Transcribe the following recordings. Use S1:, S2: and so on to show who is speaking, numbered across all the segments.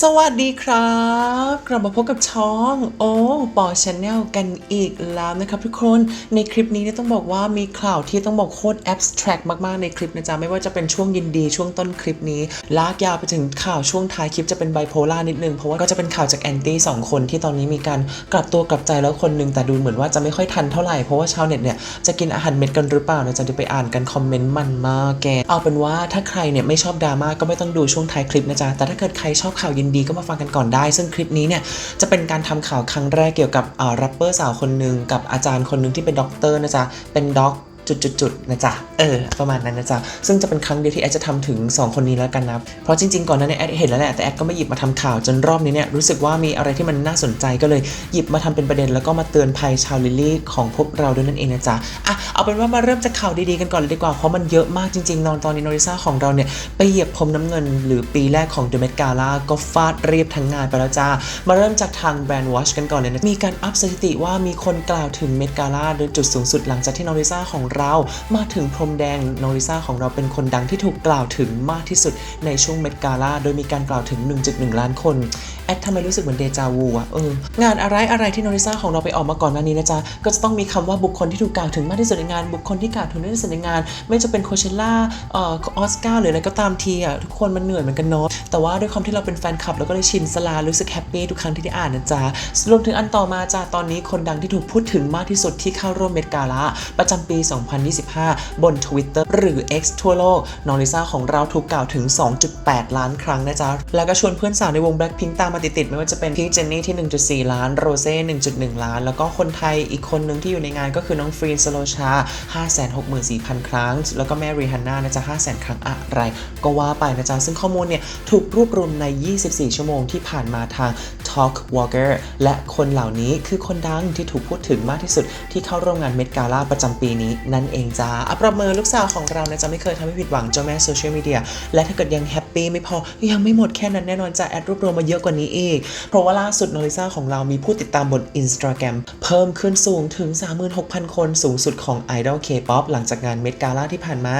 S1: สวัสดีครับ กลับมาพบกับช่องโอ้ปอชแนลกันอีกแล้วนะครับทุกคนในคลิปนี้เนี่ยต้องบอกว่ามีข่าวที่ต้องบอกโคตรแอบสแตรกมากๆในคลิปนะจ๊ะ ไม่ว่าจะเป็นช่วงยินดีช่วงต้นคลิปนี้ ลากยาวไปถึงข่าวช่วงท้ายคลิปจะเป็นไบโพล่านิดนึง เพราะว่าก็จะเป็นข่าวจากแอนตี้สองคนที่ตอนนี้มีการกลับตัวกลับใจแล้วคนหนึงแต่ดูเหมือนว่าจะไม่ค่อยทันเท่าไหร่เพราะว่าชาวเน็ตเนี่ยจะกินอาหารเม็ดกันหรือเปล่านะจ๊ะเดี๋ยวไปอ่านกันคอมเมนต์มันมากแกเอาเป็นว่าถ้าใครเนี่ยไม่ชอบดราม่าก็ไม่ต้องดูช่วงท้ายคลิปนะจ๊ะแต่ถ้าเกิดใครชอบข่าวยินดีก็มาฟังกันก่อนได้ ซึ่งคลิปนี้เนี่ยจะเป็นการทำข่าวครั้งแรกเกี่ยวกับอ่าแรปเปอร์สาวคนหนึ่งกับอาจารย์คนหนึ่งที่เป็นด็อกเตอร์นะจ๊ะเป็นด็อก จุดๆนะจ๊ะ เออ ประมาณนั้นนะจ๊ะ ซึ่งจะเป็นครั้งเดียวที่แอดจะทำถึง 2 คนนี้แล้วกันนะ เพราะจริงๆ ก่อนหน้านี้แอดเห็นแล้วแหละ แต่แอดก็ไม่หยิบมาทำข่าวจนรอบนี้เนี่ยรู้สึกว่ามีอะไรที่มันน่าสนใจก็เลยหยิบมาทำเป็นประเด็น แล้วก็มาเตือนภัยชาวลิลลี่ของพวกเราด้วยนั่นเองนะจ๊ะ อะ เอาเป็นว่ามาเริ่มจากข่าวดีๆกันก่อนเลยดีกว่า เพราะมันเยอะมากจริงๆ นอนตอนนี้โนริซ่าของเราเนี่ยไปเหยียบพรมน้ำเงิน หรือปีแรกของ The Met Gala ก็ฟาดเรียบทั้งงานไปแล้วจ้า มาเริ่มจากทางแบรนด์วอชกันก่อนเลยนะ มีการอัพสถิติว่ามีคนกล่าวถึงเมดกาล่าโดยจุดสูงสุดหลังจากที่โนริซาของเรา มาถึงพรมแดงโนริซ่าของเราเป็นคนดังที่ถูกกล่าวถึงมากที่สุดในช่วงเมดกาล่าโดยมีการกล่าวถึง 1.1 ล้านคน แอดทำไมรู้สึกเหมือนเดจาวูอะเอองานอะไรอะไรที่โนริซ่าของเราไปออกมาก่อนหน้านี้นะจ๊ะ ก็จะต้องมีคำว่าบุคคลที่ถูกกล่าวถึงมากที่สุดในงาน บุคคลที่กล่าวถึงมากที่สุดในงาน ไม่จะเป็นโคเชล่าออสการ์หรืออะไรก็ตามทีอะทุกคนมันเหนื่อยเหมือนกันเนาะแต่ว่าด้วยความที่เราเป็นแฟนคลับเราก็เลยชินสลารู้สึกแฮปปี้ทุกครั้งที่ได้อ่านนะจ๊ะรวมถึงอันต่อมาจ้ะตอนนี้คนดังที่ถูกพูดถึงมากที่สุดที่เข้าร่วมเมดกาลาประจำปี2025 บน Twitter หรือ X ทั่วโลกนอริซ่าของเราถูกกล่าวถึง 2.8 ล้านครั้งนะจ๊ะ แล้วก็ชวนเพื่อนสาวในวง Blackpink ตามมาติดๆไม่ว่าจะเป็นพี่เจนนี่ที่ 1.4 ล้าน โรเซ่ 1.1 ล้าน แล้วก็คนไทยอีกคนนึงที่อยู่ในงานก็คือน้องฟรีนสโลชา 564,000 ครั้ง แล้วก็แมรี่ฮันน่านะจ๊ะ500,000 ครั้งอะไร ก็ว่าไปนะจ๊ะ ซึ่งข้อมูลเนี่ยถูกรวบรวมใน 24 ชั่วโมงที่ผ่านมาทาง Talk Walker และคนเหล่านี้คือคนดังที่ถูกพูดถึงมากที่สุดที่เข้าร่วมงานเมดกาล่าประจำปีนี้ นั่นเองจ้าอัปรบมือลูกสาวของเรานะจะไม่เคยทำให้ผิดหวังเจ้าแม่โซเชียลมีเดียและถ้าเกิดยังแฮปปี้ไม่พอ ยังไม่หมดแค่นั้นแน่นอนจะแอดรวบรวมมาเยอะกว่านี้อีก เพราะว่าล่าสุดโนริซ่าของเรามีผู้ติดตามบน Instagram เพิ่มขึ้นสูงถึง 36,000 คนสูงสุดของ Idol K-pop หลังจากงานเมดกาล่าที่ผ่านมา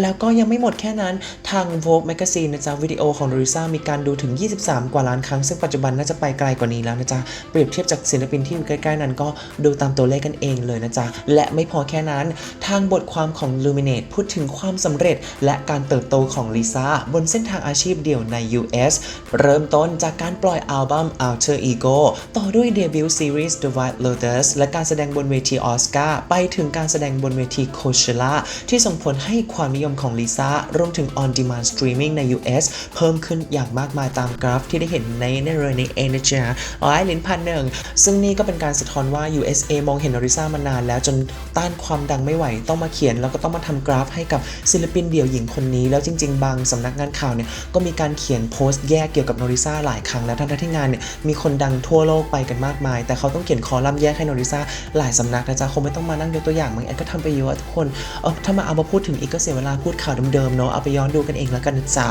S1: แล้วก็ยังไม่หมดแค่นั้นทาง Vogue Magazine นะจ๊ะวิดีโอของโนริซ่ามีการดูถึง 23 กว่าล้านครั้งซึ่งปัจจุบันน่าจะไปไกลกว่านี้แล้วนะจ๊ะเปรียบเทียบจากศิลปินที่อยู่ใกล้ๆนั้นก็ดูตามตัวเลขกันเองเลยนะจ๊ะและไม่พอแค่นั้นทางบทความของ Luminate พูดถึงความสำเร็จ และการเติบโตของลิซ่าบนเส้นทางอาชีพเดี่ยวใน US เริ่มต้นจากการปล่อยอัลบั้ม Alter Ego ต่อด้วยเดบิวต์ซีรีส์ The White Lotus และการแสดงบนเวทีออสการ์ไปถึงการแสดงบนเวที Coachella ที่ส่งผลให้ความนิยมของลิซ่ารวมถึง On Demand Streaming ใน US เพิ่มขึ้นอย่างมากมายตามกราฟที่ได้เห็นในในเลยในเอเนจาอ๋อลิ้นพันหนึ่งซึ่งนี่ก็เป็นการสะท้อนว่า USA มองเห็นนอริซ่ามานานแล้วจนต้านความดังไม่ไหว ต้องมาเขียน แล้วก็ต้องมาทำกราฟให้กับศิลปินเดี่ยวหญิงคนนี้ แล้วจริง ๆ บางสำนักงานข่าวเนี่ยก็มีการเขียนโพสต์แยกเกี่ยวกับนอริซ่าหลายครั้งแล้วทั้งที่งานเนี่ยมีคนดังทั่วโลกไปกันมากมาย แต่เขาต้องเขียนคอลัมน์แยกให้นอริซ่าหลายสำนักนะจ๊ะคงไม่ต้องมานั่งยกตัวอย่างมึงแอนก็ทำไปเยอะทุกคนเออถ้ามาเอามาพูดถึงอีกก็เสียเวลาพูดข่าวเดิมๆเนาะเอาไปย้อนดูกันเองแล้วกันนะจ๊ะ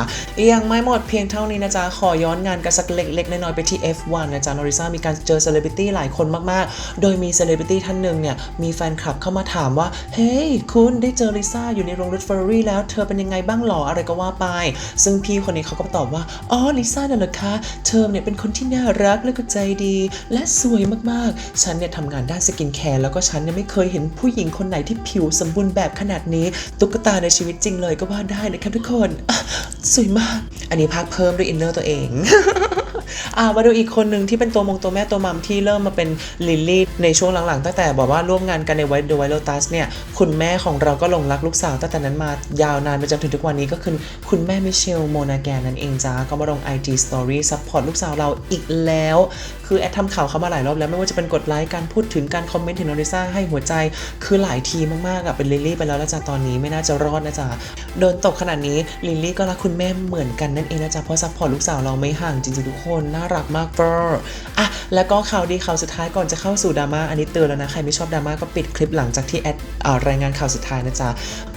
S1: ยังไม่หมดเพียงเท่านี้นะจ๊ะขอย้อนงานกันสักเล็กๆน้อยๆไปที่ F1 นะจ๊ะนอริซ่ามีการเจอเซเลบริตี้หลายคนมาก ๆ โดยมีเซเลบริตี้ท่านหนึ่งเนี่ย มีแฟนคลับเข้ามาถามว่า เฮ้ย คุณได้เจอลิซ่าอยู่ในโรงรถเฟอร์รารี่แล้ว เธอเป็นยังไงบ้างหรอ อะไรก็ว่าไป ซึ่งพี่คนนี้เขาก็ตอบว่า อ๋อ ลิซ่าน่ะเหรอคะ เธอเนี่ยเป็นคนที่น่ารักและก็ใจดี และสวยมาก ๆ ฉันเนี่ยทำงานด้านสกินแคร์แล้วก็ฉันเนี่ยไม่เคยเห็นผู้หญิงคนไหนที่ผิวสมบูรณ์แบบขนาดนี้ ตุ๊กตาในชีวิตจริงเลยก็ว่าได้นะครับทุกคน สวยมาก อันนี้พักเพิ่มด้วยอินเนอร์ตัวเอง มาดูอีกคนหนึ่งที่เป็นตัวมงตัวแม่ตัวมัมที่เริ่มมาเป็นลิลลี่ในช่วงหลังๆ ตั้งแต่บอกว่าร่วมงานกันในไวท์เดอะไวท์โลตัสเนี่ยคุณแม่ของเราก็หลงรักลูกสาวตั้งแต่นั้นมายาวนานไปจนถึงทุกวันนี้ก็คือคุณแม่มิเชลโมนาแกนนั่นเองจ้าก็มาลง IG Story ซัพพอร์ตลูกสาวเราอีกแล้วคือแอดทำข่าวเขามาหลายรอบแล้วไม่ว่าจะเป็นกดไลค์การพูดถึงการคอมเมนต์ถึงนอริซ่าให้หัวใจ คือหลายทีมากๆอะเป็นลิลลี่ไปแล้วแล้วจ้ะตอนนี้ไม่น่าจะรอดนะจ๊ะโดนตกขนาดนี้ลิลลี่ก็รักคุณแม่เหมือนกันนั่นเองนะจ๊ะเพราะซัพพอร์ตลูกสาวเราไม่ห่างจริงๆทุกคนน่ารักมากเฟอร์อะแล้วก็ข่าวดีข่าวสุดท้ายก่อนจะเข้าสู่ดราม่าอันนี้เตือนแล้วนะใครไม่ชอบดราม่าก็ปิดคลิปหลังจากที่แอดรายงานข่าวสุดท้ายนะจ๊ะ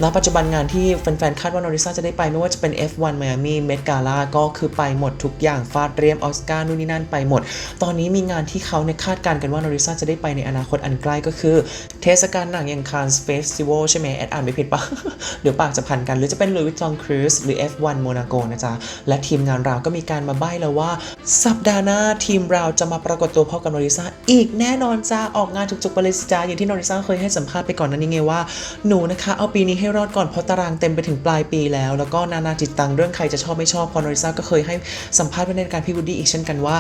S1: ณปัจจุบันงานที่แฟนๆคาดว่านอริซ่าจะได้ไปไม่ว่าจะเป็น F1 Miami Met Gala ก็คือไปหมดทุกอย่างฟาดเรียมออสการ์นู่นนี่นั่นไปหมดตอนนี้มีงานที่เขาเนี่ยคาดการณ์กันว่านอริซาจะได้ไปในอนาคตอันใกล้ก็คือ เทศกาลหนังอย่าง Cannes Festival ใช่ไหมแอดอ่านไม่ผิดปะเดี๋ยวปากจะพันกัน หรือจะเป็น Louis Vuitton Cruise หรือ F1 Monaco นะจ๊ะ และทีมงานเราก็มีการมาใบ้แล้วว่า สัปดาห์หน้าทีมเราจะมาปรากฏตัวพร้อกับนอริซาอีกแน่นอนจ้าออกงานจุกๆไปเลยจ้าอย่างที่นอริซาเคยให้สัมภาษณ์ไปก่อนนั้นนี่ไงว่าหนูนะคะ เอาปีนี้ให้รอดก่อนเพราะตารางเต็มไปถึงปลายปีแล้ว แล้วก็นานาจิตตังเรื่องใครจะชอบไม่ชอบพอนอริซาก็เคยให้สัมภาษณ์ไว้ในการพี่วูดดี้อีกเช่นกันว่า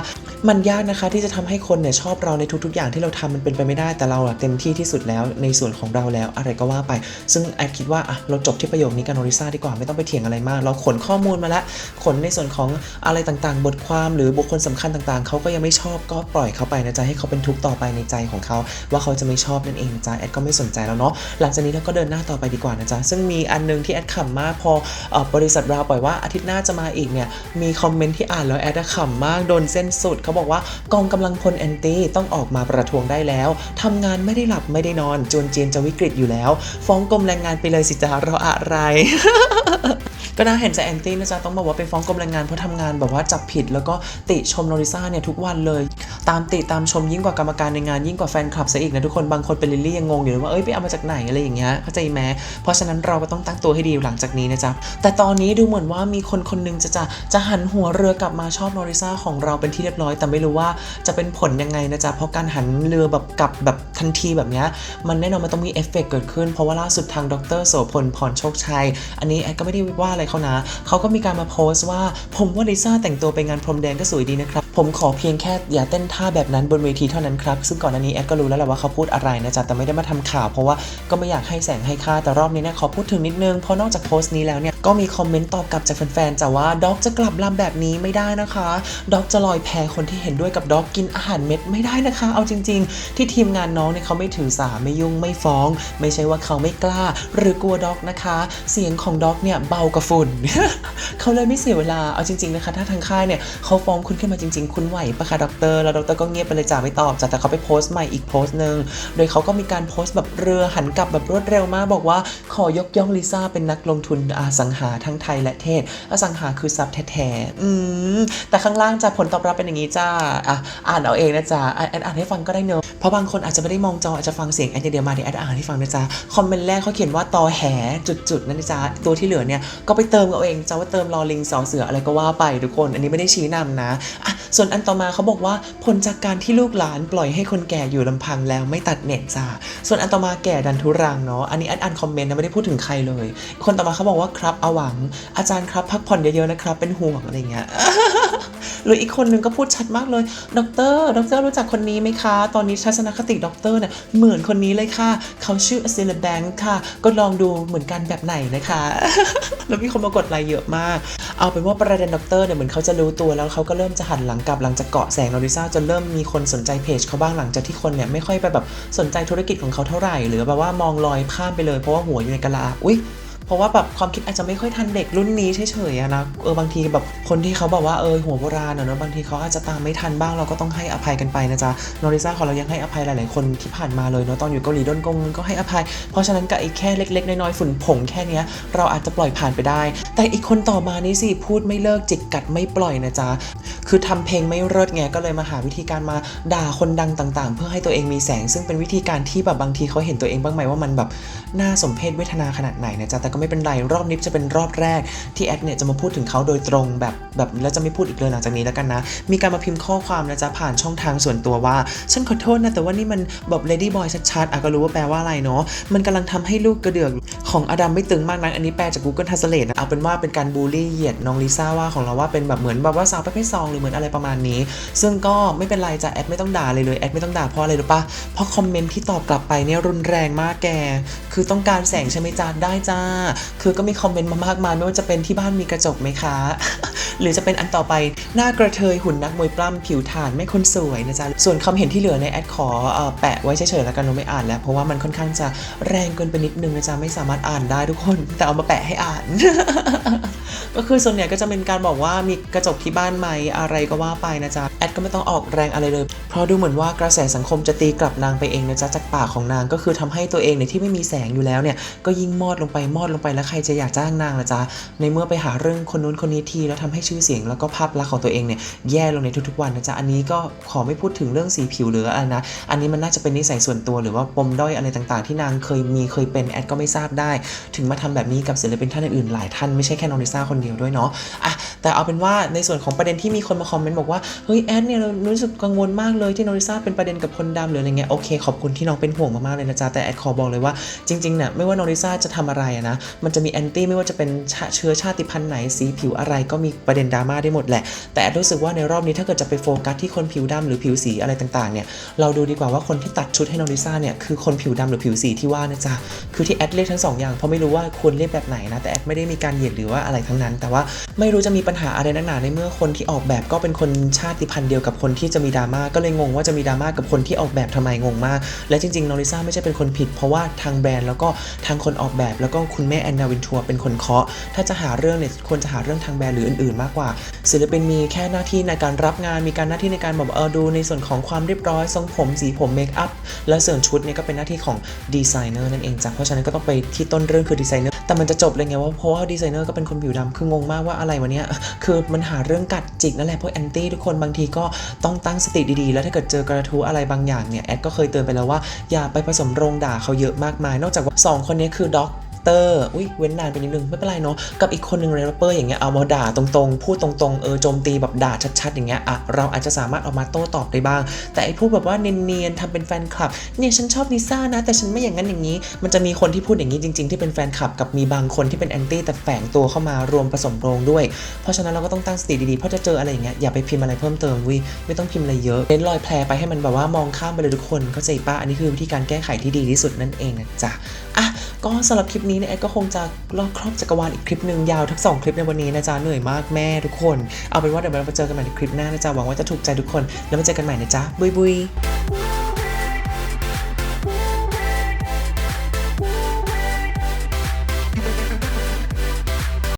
S1: มันยากนะคะที่จะทำให้คนเนี่ยชอบเราในทุกๆ อย่างที่เราทำมันเป็นไปไม่ได้แต่เราเต็มที่ที่สุดแล้วในส่วนของเราแล้วอะไรก็ว่าไป ซึ่งแอดคิดว่าอะเราจบที่ประโยคนี้กันอริซาดีกว่าไม่ต้องไปเถียงอะไรมาก เราขนข้อมูลมาแล้วขนในส่วนของอะไรต่างๆ บทความหรือบุคคลสำคัญต่างๆ เขาก็ยังไม่ชอบก็ปล่อยเขาไปนะจ๊ะให้เขาเป็นทุกข์ต่อไปในใจของเขา ว่าเขาจะไม่ชอบนั่นเองจ๊ะแอดก็ไม่สนใจแล้วเนาะหลังจากนี้เราก็เดินหน้าต่อไปดีกว่านะจ๊ะซึ่งมีอันนึงที่แอดขำมากพอเอ่อบริษัทเราปล่อยว่าอาทิตย์หน้าจะมาอีกเนี่ยมีคอมเมนต์ที่อ่านแล้วแอดขำมากโดนเส้นสุดเขาบอกว่ากองกำลังพลแอนตี้ต้องออกมาประท้วงได้แล้วทำงานไม่ได้หลับไม่ได้นอนจนเจีนจะวิกฤตอยู่แล้ว ฟ้องกรมแรงงานไปเลยสิจ้ารออะไรก็น่าเห็นใจแอนตี้นะจ๊ะต้องบอกว่าไปฟ้องกรมแรงงานเพราะทำงานแบบว่าจับผิด แล้วก็ติชมโนริซ่าเนี่ยทุกวันเลย ตามติตามชมยิ่งกว่ากรรมการในงานยิ่งกว่าแฟนคลับซะอีกนะทุกคนบางคนเป็นลิลลี่ยังงงอยู่เลยว่าเอ้ยไปเอามาจากไหนอะไรอย่างเงี้ยเข้าใจไหมเพราะฉะนั้นเราก็ต้องตั้งตัวให้ดีหลังจากนี้นะจ๊ะแต่ตอนนี้ดูเหมือนว่ามีคนคนหนึงจะจะจะหันหัวเรือกลับมาชอบโนริซ่าของเราเป็นที่เรียบร้อย แต่ไม่รู้ว่าจะเป็นผลยังไงนะจ๊ะเพราะการหันเรือแบบกลับแบบทันทีแบบเนี้ยมันแน่นอนมันต้องมีเอฟเฟกต์เกิดขึ้นเพราะว่าล่าสุดทางดรโสพลพรโชคชัย อันนี้แอดก็ไม่ได้ว่าอะไรเขานะเขาก็มีการมาโพสต์ว่าผมว่าลิซ่าแต่งตัวไปงานพรมแดงก็สวยดีนะครับผมขอเพียงแค่อย่าเต้นทาแบบนั้นบนเวทีเท่านั้นครับ ซึ่งก่อนหน้านี้แอดก็รู้แล้วแหละว่าเขาพูดอะไรนะจ๊ะแต่ไม่ได้มาทำข่าว เพราะว่าก็ไม่อยากให้แสงให้ค่าแต่รอบนี้เนี่ยขอพูดถึงนิดนึงเพราะนอกจากโพสต์นี้แล้วเนี่ยก็มีคอมเมนต์ตอบกลับจากแฟนๆจ้ะว่าด็อกจะกลับลำแบบนี้ไม่ได้นะคะด็อกจะลอยแพคนที่เห็นด้วยกับด็อกกินอาหารเม็ดไม่ได้นะคะ เอาจริง ๆ ที่ทีมงานน้องเนี่ยเขาไม่ถือสาไม่ยุ่งไม่ฟ้อง ไม่ใช่ว่าเขาไม่กล้า หรือกลัวด็อกนะคะ เสียงของด็อกเนี่ยเบากว่าฝุ่นเขาเลยไม่เสียเวลาเอาจริง ๆนะคะ ถ้าทางค่ายเนี่ยเขาฟ้องคุณขึ้นมาจริง ๆ คุณไหวปะคะด็อกเตอร์แล้วด็อกเตอร์ก็เงียบไปเลยจ้าไม่ตอบจ้ะแต่เขาไปโพสต์ใหม่อีกโพสต์หนึ่งโดยเขาก็มีการโพสต์แบบเรือหันกลับแบบรวดเร็วมากบอกว่าขอยกย่องลิซ่าเป็นนักลงทุนอสังหาทั้งไทยและเทศ อสังหาคือซับแท้ๆอืมแต่ข้างล่างจะผลตอบรับเป็นอย่างนี้จ้าอะอ่านเอาเองนะจ๊ะอะแอดอ่านให้ฟังก็ได้เนอะเพราะบางคนอาจจะไม่ได้มองจออาจจะฟังเสียงแอดอย่างเดียวมาเดี๋ยวแอดอ่านให้ฟังนะจ๊ะคอมเมนต์แรกเขาเขียนว่าตอแหจุดๆนั่นนะจ๊ะตัวที่เหลือเนี่ยก็ไปเติมเอาเองจ้าว่าเติมรอลิงสอเสืออะไรก็ว่าไปทุกคน อันนี้ไม่ได้ชี้นำนะอะส่วนอันต่อมาเขาบอกว่าผลจากการที่ลูกหลานปล่อยให้คนแก่อยู่ลำพังแล้วไม่ตัดเน็ตจ้าส่วนอันต่อมาแก่ดันทุรังเนาะอันนี้อันอ่านคอมเมนต์นะไม่ได้พูดถึงใครเลย คนต่อมาเขาบอกว่าครับอาหวัง อาจารย์ครับพักผ่อนเยอะๆนะครับเป็นห่วงอะไรเงี้ย หรืออีกคนนึงก็พูดชัดมากเลยด็อกเตอร์ด็อกเตอร์รู้จักคนนี้ไหมคะ ตอนนี้ทัศนคติด็อกเตอร์เนี่ยเหมือนคนนี้เลยค่ะ เขาชื่ออซิลแบงค์ค่ะ ก็ลองดูเหมือนกันแบบไหนนะคะ แล้วมีคนมากดไลค์เยอะมาก เอาเป็นว่าประเด็นด็อกเตอร์เนี่ยเหมือนเขาจะรู้ตัวแล้วเขาก็เริ่มจะหันหลังกลับหลังจากเกาะแสงนอริซ่าจนเริ่มมีคนสนใจเพจเขาบ้างหลังจากที่คนเนี่ยไม่ค่อยไปแบบสนใจธุรกิจของเขาเท่าไหร่ หรือแบบว่ามองลอยข้ามไปเลยเพราะว่าหัวอยู่ในกะลา อุ้ย เพราะว่าแบบความคิดอาจจะไม่ค่อยทันเด็กรุ่นนี้เฉยๆนะเออบางทีแบบคนที่เขาบอกว่าเออหัวโบราณเนอะบางทีเขาอาจจะตามไม่ทันบ้างเราก็ต้องให้อภัยกันไปนะจ๊ะนอริซ่าของเรายังให้อภัยหลายๆคนที่ผ่านมาเลยเนาะตอนอยู่เกาหลีด้นกงก็ให้อภัย เพราะฉะนั้นกับไอ้แค่เล็กๆน้อยๆฝุ่นผงแค่เนี้ยเราอาจจะปล่อยผ่านไปได้ แต่อีกคนต่อมานี่สิพูดไม่เลิกจิกกัดไม่ปล่อยนะจ๊ะคือทำเพลงไม่เลิศไงก็เลยมาหาวิธีการมาด่าคนดังต่างๆ เพื่อให้ตัวเองมีแสง ซึ่งเป็นวิธีการที่แบบบางทีเขาเห็นตัวเองบ้างไหมว่ามันแบบน่าสมเพชเวทนาขนาดไหนนะจ๊ะแต่ก็ไม่เป็นไร รอบนี้จะเป็นรอบแรกที่แอดเนี่ยจะมาพูดถึงเขาโดยตรงแบบแบบแล้วจะไม่พูดอีกเลยหลังจากนี้แล้วกันนะ มีการมาพิมพ์ข้อความนะจ๊ะผ่านช่องทางส่วนตัวว่า ฉันขอโทษนะแต่ว่านี่มันแบบ lady boy ชัดๆอะก็รู้ว่าแปลว่าอะไรเนาะมันกำลังทำให้ลูกกระเดือกของอดัมไม่ตึงมากนักอันนี้แปลจาก Google Translate นะเอาเป็นว่าเป็นการบูลลี่เหยียดน้องลิซ่าว่าของเราว่าเป็นแบบเหมือนแบบว่าสาวประเภทสองหรือเหมือนอะไรประมาณนี้ ซึ่งก็ไม่เป็นไรจ้ะแอดไม่ต้องด่าเลยเลยแอดไม่ต้องด่าเพราะอะไรรู้ปะเพราะคอมเมนต์ที่ตอบกลับไปเนี่ยรุนแรงมากแก คือต้องการแสงใช่ไหมจ้าได้จ้าคือก็มีคอมเมนต์มามากมายไม่ว่าจะเป็นที่บ้านมีกระจกไหมคะ หรือจะเป็นอันต่อไปหน้ากระเทยหุ่นนักมวยปล้ำผิวฐานไม่คนสวยนะจ๊ะ ส่วนคำเห็นที่เหลือในแอดขอเอ่อแปะไว้เฉยๆแล้วกันเราไม่อ่านแล้ว เพราะว่ามันค่อนข้างจะแรงเกินไปนิดนึงนะจ๊ะไม่สามารถอ่านได้ทุกคน แต่เอามาแปะให้อ่าน ก็คือส่วนใหญ่ก็จะเป็นการบอกว่ามีกระจกที่บ้านไหมอะไรก็ว่าไปนะจ๊ะแอดก็ไม่ต้องออกแรงอะไรเลย เพราะดูเหมือนว่ากระแสสังคมจะตีกลับนางไปเองนะจ๊ะจากปากของนางก็คือทำให้ตัวเองเนี่ยที่ไม่มีแสงอยู่แล้วเนี่ยก็ยิ่งมอดลงไปมอดลงไปแล้วใครจะอยากจ้างนางละจ๊ะในเมื่อไปหาเรื่องคนนู้นคนนี้ทีแล้วทำให้ชื่อเสียงแล้วก็ภาพลักษณ์ของตัวเองเนี่ยแย่ลงในทุกๆวันนะจ๊ะอันนี้ก็ขอไม่พูดถึงเรื่องสีผิวหรืออะไรนะอันนี้มันน่าจะเป็นนิสัยส่วนตัวหรือว่าปมด้อยอะไรต่างๆ ที่นางเคยมีเคยเป็นแอดก็ไม่ทราบได้ ถึงมาทำแบบนี้กับศิลปินท่านอื่นๆหลายท่านไม่ใช่แค่น้องลิซ่าคนเดียวด้วยเนาะอะแต่เอาเป็นว่าในส่วนของประเด็นที่มีคนมาคอมเมนต์บอกว่าเฮ้ยแอดเนี่ยเรารู้สึกกังวลมากเลยที่น้องลิซ่าเป็นประเด็นกับคนดำหรืออะไรเงี้ยโอเคขอบคุณที่น้องเป็นห่วงมากๆเลยนะจ๊ะแต่แอดขอบอกเลยว่าจริงๆเนี่ยไม่ว่าน้องลิซ่าจะทำอะไรอะนะมันจะมีแอนตี้ไม่ว่าจะเป็นเชื้อชาติพันธุ์ไหนสีผิวอะไรก็มีประเด็นดราม่าได้หมดแหละ แต่แอดรู้สึกว่าในรอบนี้ถ้าเกิดจะไปโฟกัสที่คนผิวดำหรือผิวสีอะไรต่างๆเนี่ยเราดูดีกว่าว่าคนที่ตัดชุดให้น้องลิซ่าเนี่ยคือคนผิวดำหรือผิวสีที่ว่านะจ๊ะคือที่แอดเรียกทั้งสองอย่างเพราะไม่รู้ว่าควรเรียกแบบไหนนะแต่แอดไม่ได้มีการเหยียดหรือว่าอะไรทั้งนั้น แต่ว่าไม่รู้จะมีปัญหาอะไรนักหนาในเมื่อคนที่ออกแบบก็เป็นคนชาติพันธุ์เดียวกับคนที่จะมีดราม่าก็เลยงงว่าจะมีดราม่ากับคนที่ออกแบบทำไมงงมาก และจริงๆนองลิซ่าไม่ใช่เป็นคนผิด เพราะว่าทางแบรนด์แล้วก็ทางคนออกแบบแล้วก็คุณแม่แอนนาวินทัวเป็นคนเคาะ ถ้าจะหาเรื่องเนี่ยควรจะหาเรื่องทางแบรนด์หรืออื่นๆ มากกว่า ศิลปินมีแค่หน้าที่ในการรับงานมีการหน้าที่ในการแบบเออดูในส่วนของความเรียบร้อยทรงผมสีผมเมคอัพแล้วส่วนชุดเนี่ยก็เป็นหน้าที่ของดีไซเนอร์นั่นเองจ้ะเพราะฉะนั้นก็ต้องไปที่ต้นเรื่องคือดีไซเนอร์แต่มันจะจบเลยไงว่าเพราะว่าดีไซเนอร์ก็เป็นคนผิวดำคืองงมากว่าอะไรวะเนี่ยคือมันหาเรื่องกัดจิกนั่นแหละพวกแอนตี้ทุกคนบางทีก็ต้องตั้งสติดีๆ แล้วถ้าเกิดเจอกระทู้อะไรบางอย่างเนี่ยแอดก็เคยเตือนไปแล้วว่าอย่าไปผสมโรงด่าเขาเยอะมากมาย นอกจากว่าสองคนนี้คือด็อก ตอร์อุ้ยเว้นนานไปนิดนึง ไม่เป็นไรเนาะกับอีกคนหนึ่งเรปเปอร์อย่างเงี้ยเอามาด่าตรงๆ พูดตรงๆเออโจมตีแบบด่าชัดๆ อย่างเงี้ยอะเราอาจจะสามารถออกมาโต้ตอบได้บ้าง แต่ไอ้พูดแบบว่าเนียนๆทำเป็นแฟนคลับเนี่ยฉันชอบลิซ่านะ แต่ฉันไม่อย่างนั้นอย่างนี้ มันจะมีคนที่พูดอย่างนี้จริง ๆ ที่เป็นแฟนคลับกับมีบางคนที่เป็นแอนตี้แต่แฝงตัวเข้ามารวมผสมโรงด้วย เพราะฉะนั้นเราก็ต้องตั้งสติดีๆเพราะจะเจออะไรอย่างเงี้ยอย่าไปพิมพ์อะไรเพิ่มเติมวิไม่ต้องพิมพ์อะไรเยอะเน้นรอยแผลไปให้มันแบบว่ามองข้ามไปเลยทุกคนเข้าใจปะอันนี้คือวิธีการแก้ไขที่ดีที่สุดนั่นเองนะจ๊ะอะก็สำหรับคลิปนี้เนี่ยแอดก็คงจะลอกครอบจักรวาลอีกคลิปหนึ่งยาวทั้งสองคลิปในวันนี้นะจ๊ะ เหนื่อยมากแม่ทุกคน เอาเป็นว่าเดี๋ยวเราไปเจอกันใหม่ในคลิปหน้านะจ๊ะ หวังว่าจะถูกใจทุกคน แล้วมาเจอกันใหม่นะจ๊ะ บุยบุย